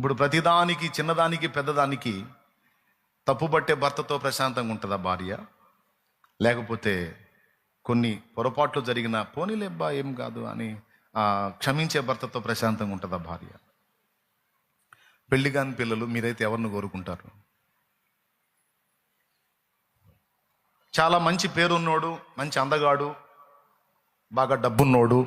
ఇప్పుడు ప్రతిదానికి చిన్నదానికి పెద్దదానికి తప్పుబట్టే భర్తతో ప్రశాంతంగా ఉంటుందా భార్య? లేకపోతే కొన్ని పొరపాట్లు జరిగిన పోనీలేబ్బా ఏం కాదు అని క్షమించే భర్తతో ప్రశాంతంగా ఉంటుందా భార్య? పెళ్ళి కాని పిల్లలు మీరైతే ఎవరిని కోరుకుంటారు? చాలా మంచి పేరున్నోడు మంచి అందగాడు బాగా డబ్బున్నోడు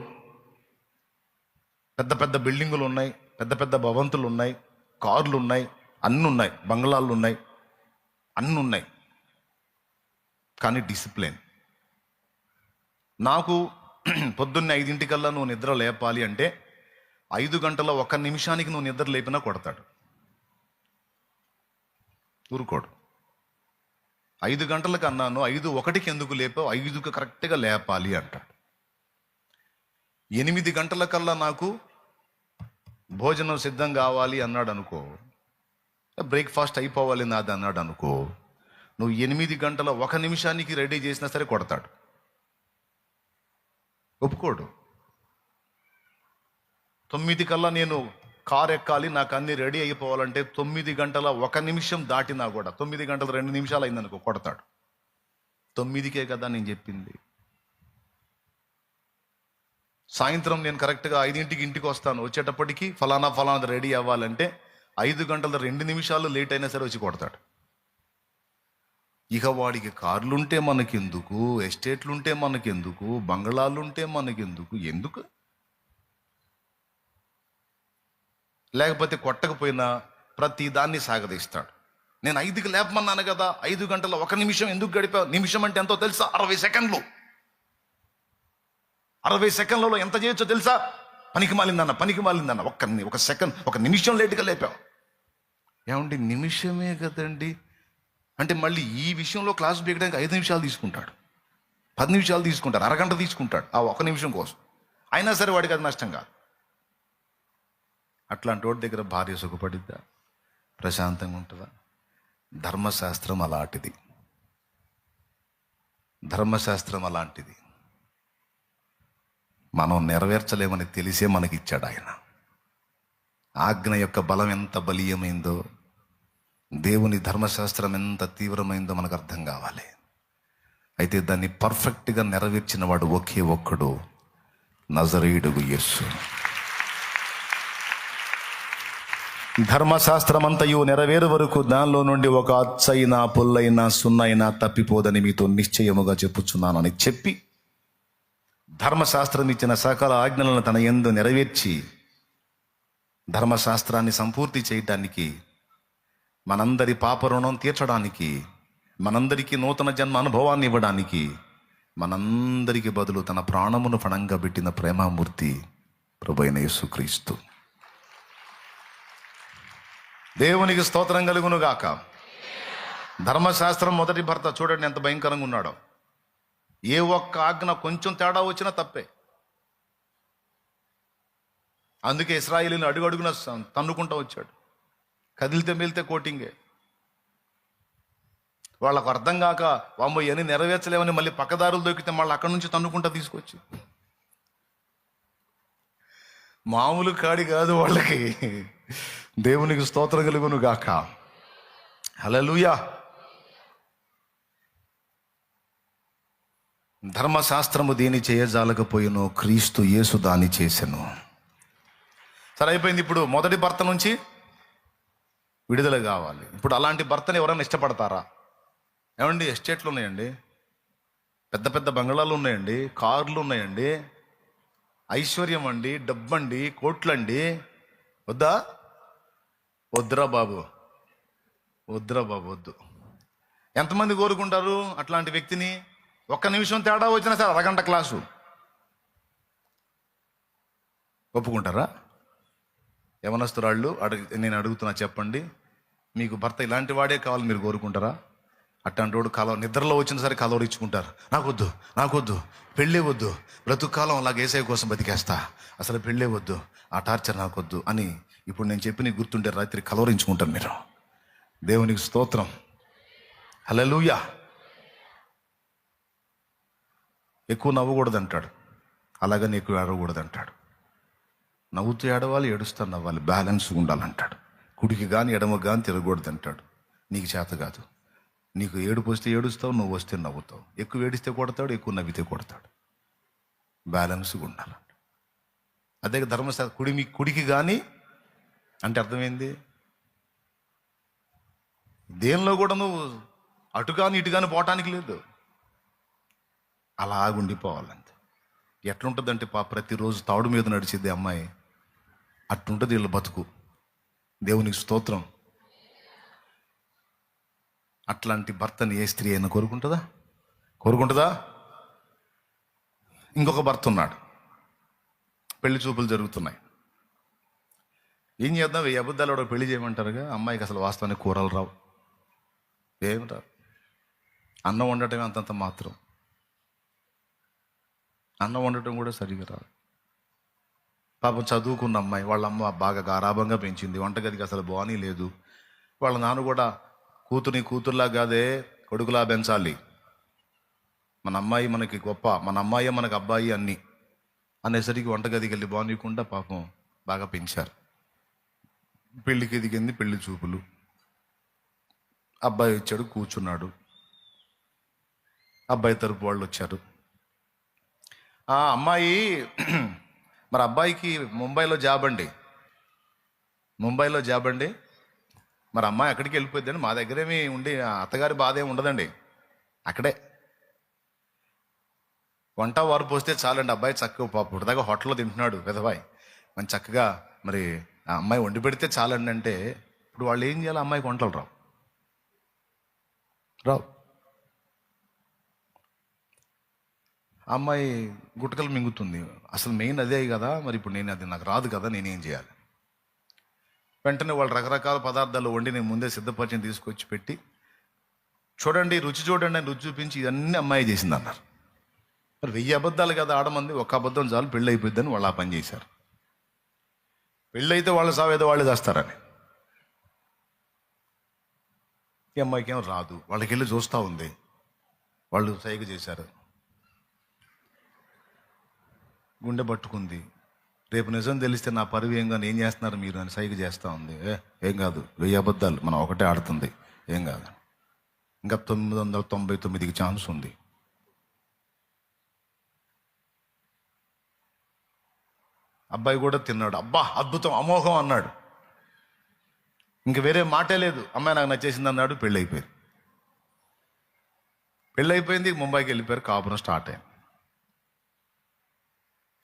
పెద్ద పెద్ద బిల్డింగులు ఉన్నాయి పెద్ద పెద్ద భవంతులు ఉన్నాయి కార్లు ఉన్నాయి అన్నీ ఉన్నాయి బంగ్లాలు ఉన్నాయి అన్నీ ఉన్నాయి కానీ డిసిప్లిన్. నాకు పొద్దున్నే ఐదింటికల్లా నువ్వు నిద్ర లేపాలి అంటే ఐదు గంటల ఒక్క నిమిషానికి నువ్వు నిద్ర లేపినా కొడతాడు. ఊరుకోడు. ఐదు గంటలకు అన్నాను ఐదు ఒకటికి ఎందుకు లేపావు? ఐదుకు కరెక్ట్గా లేపాలి అంటాడు. ఎనిమిది గంటల కల్లా నాకు భోజనం సిద్ధం కావాలి అన్నాడు అనుకో. బ్రేక్ఫాస్ట్ అయిపోవాలి నాది అన్నాడు అనుకో. నువ్వు ఎనిమిది గంటల ఒక నిమిషానికి రెడీ చేసినా సరే కొడతాడు. ఒప్పుకోడు. తొమ్మిది కల్లా నేను కార్ ఎక్కాలి నాకు అన్ని రెడీ అయిపోవాలంటే తొమ్మిది గంటల ఒక నిమిషం దాటినా కూడా తొమ్మిది గంటల రెండు నిమిషాలు అయిందనుకో కొడతాడు. తొమ్మిదికే కదా నేను చెప్పింది. సాయంత్రం నేను కరెక్ట్గా ఐదింటికి ఇంటికి వస్తాను. వచ్చేటప్పటికి ఫలానా ఫలానా రెడీ అవ్వాలంటే ఐదు గంటల రెండు నిమిషాలు లేట్ అయినా సరే వచ్చి కొడతాడు. ఇక వాడికి కార్లుంటే మనకెందుకు? ఎస్టేట్లుంటే మనకెందుకు? బంగళాలుంటే మనకెందుకు? ఎందుకు? లేకపోతే కొట్టకపోయినా ప్రతి దాన్ని సాగదీస్తాడు. నేను ఐదుకి లేపమన్నాను కదా ఐదు గంటల ఒక నిమిషం ఎందుకు గడిపా నిమిషం అంటే ఎంతో తెలుసా? అరవై సెకండ్లు. అరవై సెకండ్లలో ఎంత చేయొచ్చో తెలుసా? పనికి మాలిందన్న పనికి మాలిందన్న. ఒక్క ఒక సెకండ్ ఒక నిమిషం లేటుగా లేపావు ఏమండి నిమిషమే కదండి? అంటే మళ్ళీ ఈ విషయంలో క్లాస్ బీగడానికి ఐదు నిమిషాలు తీసుకుంటాడు. పది నిమిషాలు తీసుకుంటాడు అరగంట తీసుకుంటాడు ఆ ఒక నిమిషం కోసం. అయినా సరే వాడికి అది నష్టం కాదు. అట్లాంటి వాడి దగ్గర భార్య సుఖపడిద్దా? ప్రశాంతంగా ఉంటుందా? ధర్మశాస్త్రం అలాంటిది. ధర్మశాస్త్రం అలాంటిది. మనం నెరవేర్చలేమని తెలిసే మనకి ఇచ్చాడు ఆయన. ఆజ్ఞ యొక్క బలం ఎంత బలీయమైందో దేవుని ధర్మశాస్త్రం ఎంత తీవ్రమైందో మనకు అర్థం కావాలి. అయితే దాన్ని పర్ఫెక్ట్గా నెరవేర్చిన వాడు ఒకే ఒక్కడు నజరేయుడు యస్సు ధర్మశాస్త్రమంతయు నెరవేరు వరకు దానిలో నుండి ఒక అచ్చైనా పుల్లైనా సున్నైనా తప్పిపోదని మీతో నిశ్చయముగా చెప్పుచున్నానని చెప్పి ధర్మశాస్త్రం ఇచ్చిన సకల ఆజ్ఞలను తన ఎందు నెరవేర్చి ధర్మశాస్త్రాన్ని సంపూర్తి చేయడానికి మనందరి పాప రుణం తీర్చడానికి మనందరికీ నూతన జన్మ అనుభవాన్ని ఇవ్వడానికి మనందరికి బదులు తన ప్రాణమును ఫణంగా పెట్టిన ప్రేమామూర్తి ప్రభైన యేసుక్రీస్తు. దేవునికి స్తోత్రం కలుగునుగాక. ధర్మశాస్త్రం మొదటి భర్త చూడండి ఎంత భయంకరంగా ఉన్నాడో. ఏ ఒక్క ఆజ్ఞ కొంచెం తేడా వచ్చినా తప్పే. అందుకే ఇస్రాయిలీని అడుగు అడుగున తన్నుకుంటూ వచ్చాడు. కదిలితే మిలితే కోటింగే. వాళ్ళకు అర్థం కాక వామ్మో ఇవన్నీ నెరవేర్చలేమని మళ్ళీ పక్కదారులు దొరికితే మళ్ళీ అక్కడి నుంచి తన్నుకుంటా తీసుకొచ్చి. మామూలు కాడి కాదు వాళ్ళకి. దేవునికి స్తోత్రం కలుగును గాక. లూయా ధర్మశాస్త్రము దేని చేయజాలకపోయినో క్రీస్తు యేసు దాని చేసెను. సరే అయిపోయింది ఇప్పుడు మొదటి భర్త నుంచి విడుదల కావాలి. ఇప్పుడు అలాంటి భర్తని ఎవరైనా ఇష్టపడతారా? ఏమండి ఎస్టేట్లు ఉన్నాయండి? పెద్ద పెద్ద బంగ్లాలు ఉన్నాయండి? కార్లు ఉన్నాయండి? ఐశ్వర్యం అండి డబ్బండి కోట్లండి? వద్దా? వద్దురా బాబు. వద్దురా బాబు వద్దు. ఎంతమంది కోరుకుంటారు అట్లాంటి వ్యక్తిని? ఒక్క నిమిషం తేడా వచ్చినా సరే అరగంట క్లాసు. ఒప్పుకుంటారా? యవనస్తురాళ్ళు అడుగు నేను అడుగుతున్నా చెప్పండి. మీకు భర్త ఇలాంటి వాడే కావాలి మీరు కోరుకుంటారా? అట్లాంటి వాడు కలవ నిద్రలో వచ్చిన సరే కలవరు ఇచ్చుకుంటారు నాకొద్దు నాకొద్దు పెళ్ళే వద్దు. బ్రతుకాలం అలాగ ఏసఐ కోసం బతికేస్తా. అసలు పెళ్ళే వద్దు ఆ టార్చర్ నాకొద్దు అని ఇప్పుడు నేను చెప్పి నీకు గుర్తుంటే రాత్రి కలవరించుకుంటారు మీరు. దేవునికి స్తోత్రం. హల్లెలూయా. ఎక్కువ నవ్వకూడదు అంటాడు అలాగని ఎక్కువ ఏడవకూడదు అంటాడు నవ్వుతూ ఏడవాలి ఏడుస్తూ నవ్వాలి బ్యాలెన్స్ ఉండాలంటాడు. కుడికి కానీ ఎడమ కానీ తిరగకూడదు అంటాడు నీకు చేత కాదు. నీకు ఏడుపు వస్తే ఏడుస్తావు నువ్వు వస్తే నవ్వుతావు. ఎక్కువ ఏడిస్తే కొడతాడు ఎక్కువ నవ్వితే కొడతాడు. బ్యాలెన్స్గా ఉండాలి అదే ధర్మశాస్త్ర కుడి మీ కుడికి కానీ అంటే అర్థమైంది? దేనిలో కూడా నువ్వు అటు కానీ ఇటు కానీ పోవటానికి లేదు. అలాగుండిపోవాలంతే. ఎట్లుంటుందంటే పా ప్రతిరోజు తాడు మీద నడిచేది అమ్మాయి అట్లుంటుంది వీళ్ళ బతుకు. దేవునికి స్తోత్రం. అట్లాంటి భర్తని ఏ స్త్రీ అయినా కోరుకుంటుందా? కోరుకుంటుందా? ఇంకొక భర్త ఉన్నాడు. పెళ్ళి చూపులు జరుగుతున్నాయి. ఏం చేద్దాం? ఈ అబద్ధాలు కూడా పెళ్ళి చేయమంటారుగా? అమ్మాయికి అసలు వాస్తవానికి కూరలు రావు. ఏమిటారు అన్నం వండటమే అంతంత మాత్రం. అన్నం వండటం కూడా సరిగా రాదు. పాపం చదువుకున్న అమ్మాయి వాళ్ళ అమ్మ బాగా గారాభంగా పెంచింది. వంటగదికి అసలు బానీ లేదు. వాళ్ళ నాన్న కూడా కూతుని కూతుర్లా కాదే కొడుకులా పెంచాలి. మన అమ్మాయి మనకి గొప్ప మన అమ్మాయి మనకి అబ్బాయి అన్నీ అనేసరికి వంటగదికి వెళ్ళి బానీయకుండా పాపం బాగా పెంచారు. పెళ్ళికి ఎదిగింది పెళ్ళి చూపులు. అబ్బాయి వచ్చాడు కూర్చున్నాడు. అబ్బాయి తరపు వాళ్ళు వచ్చారు. ఆ అమ్మాయి మరి అబ్బాయికి ముంబైలో జాబ్ అండి. ముంబైలో జాబ్ అండి. మరి అమ్మాయి అక్కడికి వెళ్ళిపోద్దండి మా దగ్గరేమి ఉండి అత్తగారి బాధ ఏమి ఉండదండి. అక్కడే. వంట వారు పోస్తే చాలండి. అబ్బాయి చక్కగా పాప ఇప్పటిదాకా హోటల్లో తింటున్నాడు విధవాయి మంచి చక్కగా మరి ఆ అమ్మాయి వండి పెడితే చాలండి అంటే ఇప్పుడు వాళ్ళు ఏం చేయాలి? అమ్మాయికి వంటలు రావు. రావు. అమ్మాయి గుట్టకలు మింగుతుంది. అసలు మెయిన్ అదే కదా మరి ఇప్పుడు నేను అది నాకు రాదు కదా నేనేం చేయాలి? వెంటనే వాళ్ళు రకరకాల పదార్థాలు వండి నేను ముందే సిద్ధపరిచయం తీసుకొచ్చి పెట్టి చూడండి రుచి చూడండి అని రుచి చూపించి ఇవన్నీ అమ్మాయి చేసింది అన్నారు మరి వెయ్యి అబద్ధాలు కదా ఆడమంది ఒక అబద్ధం చాలు పెళ్ళి అయిపోద్దని వాళ్ళు ఆ పని చేశారు. పెళ్ళి అయితే వాళ్ళు సావేదో వాళ్ళు చేస్తారని. ఈ అమ్మాయికి ఏం రాదు వాళ్ళకి వెళ్ళి చూస్తూ ఉంది. వాళ్ళు సైగ చేశారు. గుండె పట్టుకుంది. రేపు నిజం తెలిస్తే నా పరువు ఏం కానీ ఏం చేస్తున్నారు మీరు అని సైగ చేస్తూ ఉంది. ఏ ఏం కాదు వెయ్యి అబద్ధాలు మనం ఒకటే ఆడుతుంది. ఏం కాదు. ఇంకా తొమ్మిది వందల తొంభై తొమ్మిదికి ఛాన్స్ ఉంది. అబ్బాయి కూడా తిన్నాడు. అబ్బా అద్భుతం అమోఘం అన్నాడు. ఇంక వేరే మాటే లేదు. అమ్మాయి నాకు నచ్చేసింది అన్నాడు పెళ్ళైపోయింది. పెళ్ళైపోయింది ముంబైకి వెళ్ళిపోయారు కాపురం స్టార్ట్ అయింది.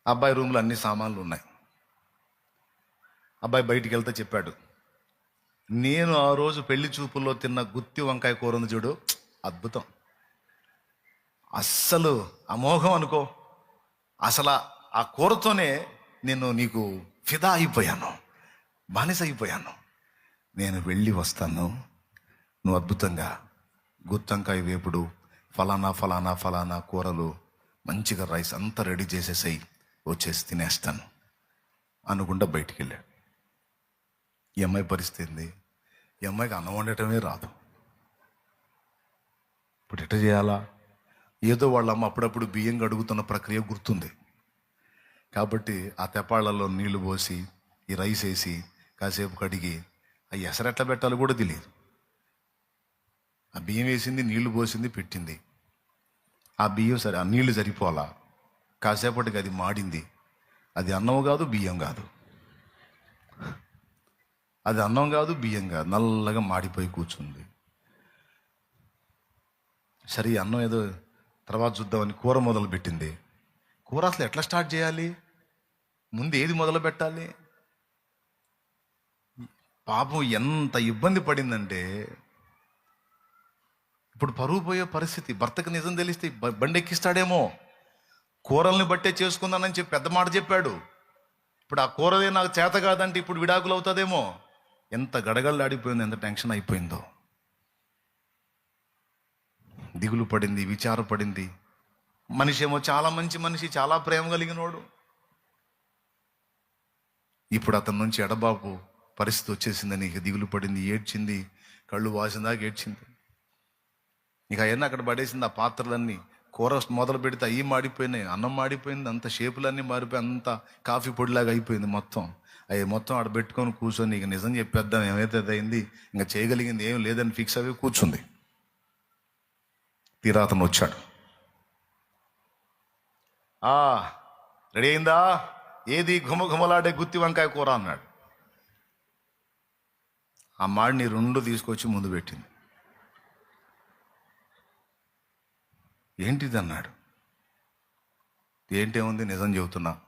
అబ్బాయి రూమ్లో అన్ని సామాన్లు ఉన్నాయి. అబ్బాయి బయటికి వెళ్తే చెప్పాడు నేను ఆ రోజు పెళ్ళి చూపుల్లో తిన్న గుత్తి వంకాయ కూర ఉంది చూడు అద్భుతం. అస్సలు అమోఘం అనుకో. అసలు ఆ- ఆ కూరతోనే నేను నీకు ఫిదా అయిపోయాను బానిస అయిపోయాను. నేను వెళ్ళి వస్తాను. నువ్వు అద్భుతంగా గుత్తంకాయ వేపుడు ఫలానా ఫలానా ఫలానా కూరలు మంచిగా రైస్ అంతా రెడీ చేసేసాయి. వచ్చేసి తినేస్తాను. అనుకుంటా బయటికి వెళ్ళాడు ఈ అమ్మాయి పరిస్థితి ఏంది? ఈ అమ్మాయికి అన్నం వండటమే రాదు. ఇప్పుడు ఎట్ట చేయాలా? ఏదో వాళ్ళ అమ్మ అప్పుడప్పుడు బియ్యం కడుగుతున్న ప్రక్రియ గుర్తుంది. కాబట్టి ఆ తెప్పాళ్ళలో నీళ్ళు పోసి ఈ రైస్ వేసి కాసేపు కడిగి ఆ ఎసరెట్లా పెట్టాలో కూడా తెలియదు. ఆ బియ్యం వేసింది నీళ్ళు పోసింది పెట్టింది. ఆ బియ్యం సరే ఆ నీళ్ళు సరిపోలా కాసేపటికి అది మాడింది. అది అన్నం కాదు బియ్యం కాదు. అది అన్నం కాదు బియ్యం కాదు. నల్లగా మాడిపోయి కూర్చుంది. సరే అన్నం ఏదో తర్వాత చూద్దామని కూర మొదలు పెట్టింది కూర అసలు ఎట్లా స్టార్ట్ చేయాలి? ముందు ఏది మొదలు పెట్టాలి? పాపం ఎంత ఇబ్బంది పడిందంటే ఇప్పుడు పరువు పోయే పరిస్థితి భర్తకు నిజం తెలిస్తే బండి ఎక్కిస్తాడేమో కూరల్ని బట్టే చేసుకుందానని చెప్పి పెద్ద మాట చెప్పాడు. ఇప్పుడు ఆ కూరలే నాకు చేత కాదంటే ఇప్పుడు విడాకులు అవుతుందేమో. ఎంత గడగడలాడిపోయిందో ఎంత టెన్షన్ అయిపోయిందో. దిగులు పడింది విచారపడింది మనిషి ఏమో చాలా మంచి మనిషి చాలా ప్రేమ కలిగినోడు. ఇప్పుడు అతని నుంచి ఎడబాపు పరిస్థితి వచ్చేసిందని ఇక దిగులు పడింది ఏడ్చింది కళ్ళు వాసిందాక ఏడ్చింది. ఇక అయినా అక్కడ పడేసింది ఆ పాత్రలన్నీ. కూర మొదలు పెడితే అవి మాడిపోయినాయి అన్నం మాడిపోయింది అంత షేపులన్నీ మారిపోయి అంత కాఫీ పొడిలాగా అయిపోయింది మొత్తం. అవి మొత్తం ఆడ పెట్టుకొని కూర్చొని ఇక నిజం చెప్పేద్దాం ఏమైతే అయింది ఇంకా చేయగలిగింది ఏం లేదని ఫిక్స్ అవి కూర్చుంది. తీరా అతను వచ్చాడు. ఆ రెడీ అయిందా? ఏది ఘుమఘుమలాడే గుత్తి వంకాయ కూర? అన్నాడు. ఆ మాడిని రెండు తీసుకొచ్చి ముందు పెట్టింది. ఏంటిది అన్నాడు ఏంటేముంది నిజం చెబుతున్నా.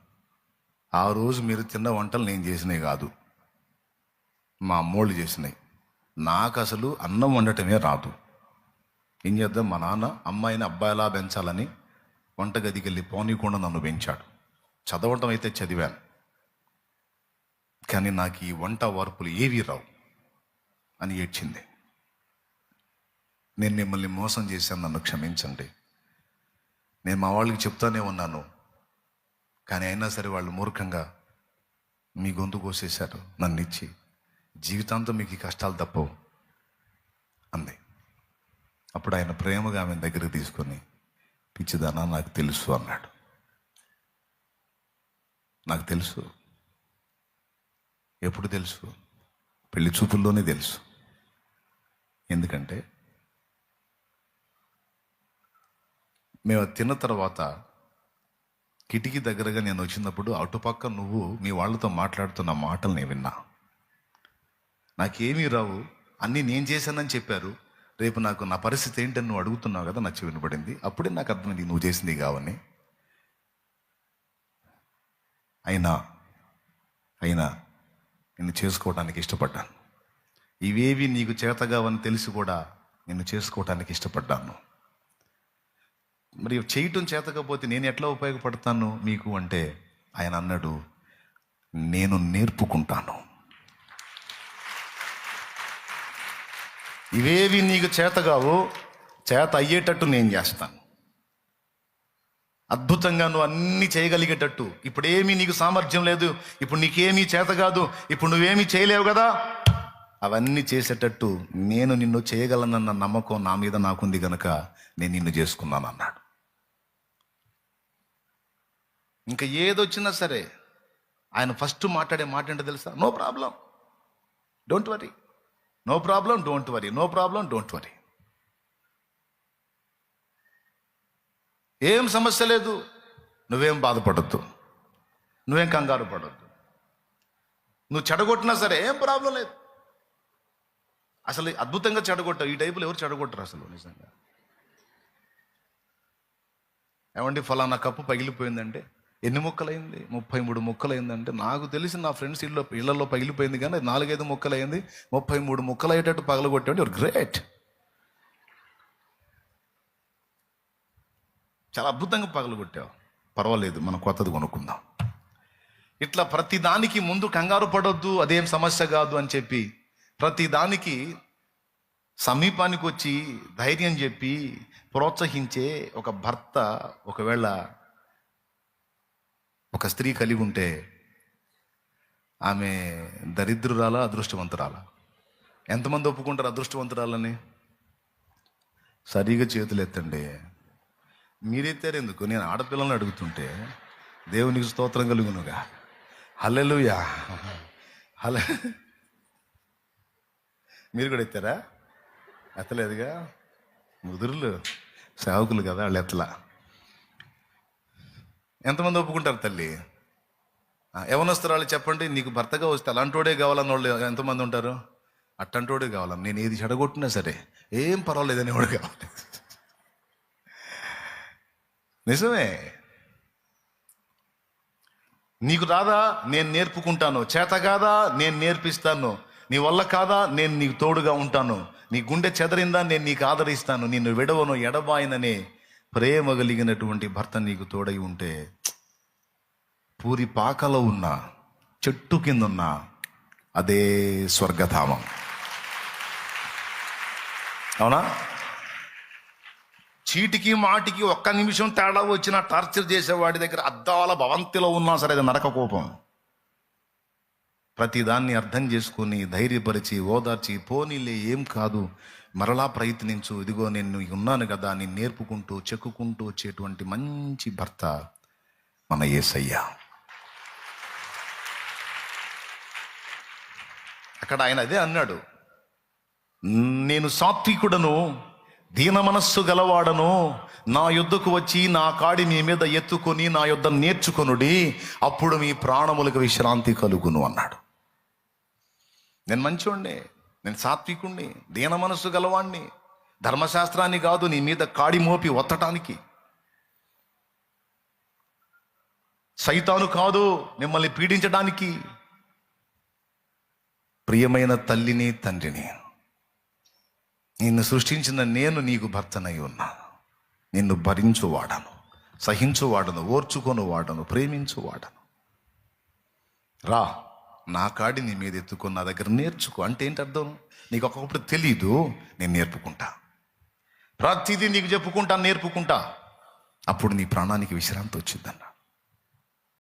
ఆ రోజు మీరు తిన్న వంటలు నేను చేసినవి కాదు. మా అమ్మోళ్ళు చేసినాయి నాకు అసలు అన్నం వండటమే రాదు. ఏం చేద్దాం? మా నాన్న అమ్మాయిని అబ్బాయిలా పెంచాలని వంటగదికి వెళ్ళి పోనీకుండా నన్ను పెంచాడు. చదవటం అయితే చదివాను. కానీ నాకు ఈ వంట వార్పులు ఏవి రావు అని ఏడ్చింది. నేను మిమ్మల్ని మోసం చేశాను నన్ను క్షమించండి. నేను మా వాళ్ళకి చెప్తానే ఉన్నాను. కానీ అయినా సరే వాళ్ళు మూర్ఖంగా మీ గొంతు కోసేశారు నన్ను ఇచ్చి. జీవితాంతం మీకు కష్టాలు తప్పవు అంది. అప్పుడు ఆయన ప్రేమగా ఆమె దగ్గరికి తీసుకొని పిచ్చిదానా నాకు తెలుసు అన్నాడు. నాకు తెలుసు. ఎప్పుడు తెలుసు? పెళ్ళి చూపుల్లోనే తెలుసు. ఎందుకంటే మేము తిన్న తర్వాత కిటికీ దగ్గరగా నేను వచ్చినప్పుడు అటుపక్క నువ్వు మీ వాళ్ళతో మాట్లాడుతున్న మాటలు నేను విన్నా. నాకేమీ రావు. అన్నీ నేను చేశానని చెప్పారు. రేపు నాకు నా పరిస్థితి ఏంటని నువ్వు అడుగుతున్నావు కదా నచ్చి వినపడింది అప్పుడే నాకు అర్థమైంది నువ్వు చేసింది కావని. అయినా అయినా నిన్ను చేసుకోవడానికి ఇష్టపడ్డాను. ఇవేవి నీకు చేతగావని తెలిసి కూడా నిన్ను చేసుకోవడానికి ఇష్టపడ్డాను. మరి చేయటం చేతకపోతే నేను ఎట్లా ఉపయోగపడతాను మీకు అంటే ఆయన అన్నాడు నేను నేర్పుకుంటాను. ఇవేవి నీకు చేతగావు చేత అయ్యేటట్టు నేను చేస్తాను. అద్భుతంగా నువ్వు అన్నీ చేయగలిగేటట్టు. ఇప్పుడేమీ నీకు సామర్థ్యం లేదు ఇప్పుడు నీకేమీ చేత కాదు ఇప్పుడు నువ్వేమీ చేయలేవు కదా. అవన్నీ చేసేటట్టు నేను నిన్ను చేయగలనన్న నమ్మకం నా మీద నాకుంది గనక నేను నిన్ను చేసుకున్నాను అన్నాడు. ఇంకా ఏదొచ్చినా సరే ఆయన ఫస్ట్ మాట్లాడే మాట ఏంటో తెలుసా? No problem. Don't worry. No problem don't worry. No problem don't worry. ఏం సమస్య లేదు. నువ్వేం బాధపడద్దు. నువ్వేం కంగారు పడద్దు. నువ్వు చెడగొట్టినా సరే ఏం ప్రాబ్లం లేదు. అసలు అద్భుతంగా చెడగొట్టావు ఈ టైపులో ఎవరు చెడగొట్టరు అసలు నిజంగా. ఏమండి ఫలానా కప్పు పగిలిపోయిందంటే ఎన్ని ముక్కలైంది? ముప్పై మూడు ముక్కలైందంటే నాకు తెలిసి నా ఫ్రెండ్స్ ఇళ్ళలో ఇళ్ళలో పగిలిపోయింది కానీ నాలుగైదు ముక్కలైంది. ముప్పై మూడు ముక్కలు అయ్యేటట్టు పగలగొట్టాడు యువర్ గ్రేట్. చాలా అద్భుతంగా పగలగొట్టావు. పర్వాలేదు మనం కొత్తది కొనుక్కుందాం. ఇట్లా ప్రతి దానికి ముందు కంగారు పడొద్దు అదేం సమస్య కాదు అని చెప్పి ప్రతి దానికి సమీపానికి వచ్చి ధైర్యం చెప్పి ప్రోత్సహించే ఒక భర్త ఒకవేళ ఒక స్త్రీ కలిగి ఉంటే ఆమె దరిద్రురాలా అదృష్టవంతురాలా? ఎంతమంది ఒప్పుకుంటారు అదృష్టవంతురాలని? సరిగా చేతులు ఎత్తండి మీరెత్తారు ఎందుకు నేను ఆడపిల్లల్ని అడుగుతుంటే దేవునికి స్తోత్రం కలుగునుగా. హలెలుయా హల మీరు కూడా ఎత్తారా? ఎత్తలేదుగా? ముదురులు సేవకులు కదా వాళ్ళు ఎత్తలా. ఎంతమంది ఒప్పుకుంటారు తల్లి? ఎవరొస్తారు వాళ్ళు చెప్పండి నీకు భర్తగా వస్తే అలాంటోడే కావాలని వాళ్ళు ఎంతమంది ఉంటారు? అట్టంటోడే కావాలని నేను ఏది చెడగొట్టినా సరే ఏం పర్వాలేదని వాడు కావాలి. నిజమే. నీకు రాదా? నేను నేర్పుకుంటాను. చేత కాదా? నేను నేర్పిస్తాను. నీ వల్ల కాదా? నేను నీకు తోడుగా ఉంటాను. నీ గుండె చెదరిందా? నేను నీకు ఆదరిస్తాను. నిన్ను విడవను ఎడబాయననే ప్రేమ కలిగినటువంటి భర్త నీకు తోడై ఉంటే పూరి పాకలో ఉన్న చెట్టు కింద ఉన్న అదే స్వర్గధామం. అవునా? చీటికి మాటికి ఒక్క నిమిషం తేడా వచ్చిన టార్చర్ చేసేవాడి దగ్గర అద్దాల భవంతిలో ఉన్నా సరే అది నరక కోపం. ప్రతిదాన్ని అర్థం చేసుకుని ధైర్యపరిచి ఓదార్చి పోనీలే ఏం కాదు. మరలా ప్రయత్నించు. ఇదిగో నేను ఉన్నాను కదా అని నేర్పుకుంటూ చెక్కుకుంటూ వచ్చేటువంటి మంచి భర్త మన యేసయ్య అక్కడ ఆయన అదే అన్నాడు. నేను సాత్వికుడను దీన మనస్సు గలవాడను నా యుద్ధకు వచ్చి నా కాడి మీ మీద ఎత్తుకొని నా యుద్ధం నేర్చుకొనుడి అప్పుడు మీ ప్రాణములకు విశ్రాంతి కలుగును అన్నాడు. నేను మంచోండి నేను సాత్వికుణ్ణి దీన మనస్సు గలవాణ్ణి ధర్మశాస్త్రాన్ని కాదు నీ మీద కాడి మోపి ఒత్తటానికి. సైతాను కాదు మిమ్మల్ని పీడించడానికి ప్రియమైన తల్లిని తండ్రిని నిన్ను సృష్టించిన నేను నీకు భర్తనై ఉన్నాను నిన్ను భరించువాడను సహించువాడను ఓర్చుకొని వాడను ప్రేమించువాడను. రా. నా కాడి నీ మీద ఎత్తుకొని నా దగ్గర నేర్చుకో. అంటే ఏంటి అర్థం? నీకు ఒక్కొక్కటి తెలీదు నేను నేర్పుకుంటా. ప్రతిదీ నీకు చెప్పుకుంటా నేర్పుకుంటా. అప్పుడు నీ ప్రాణానికి విశ్రాంతి వచ్చిందన్న.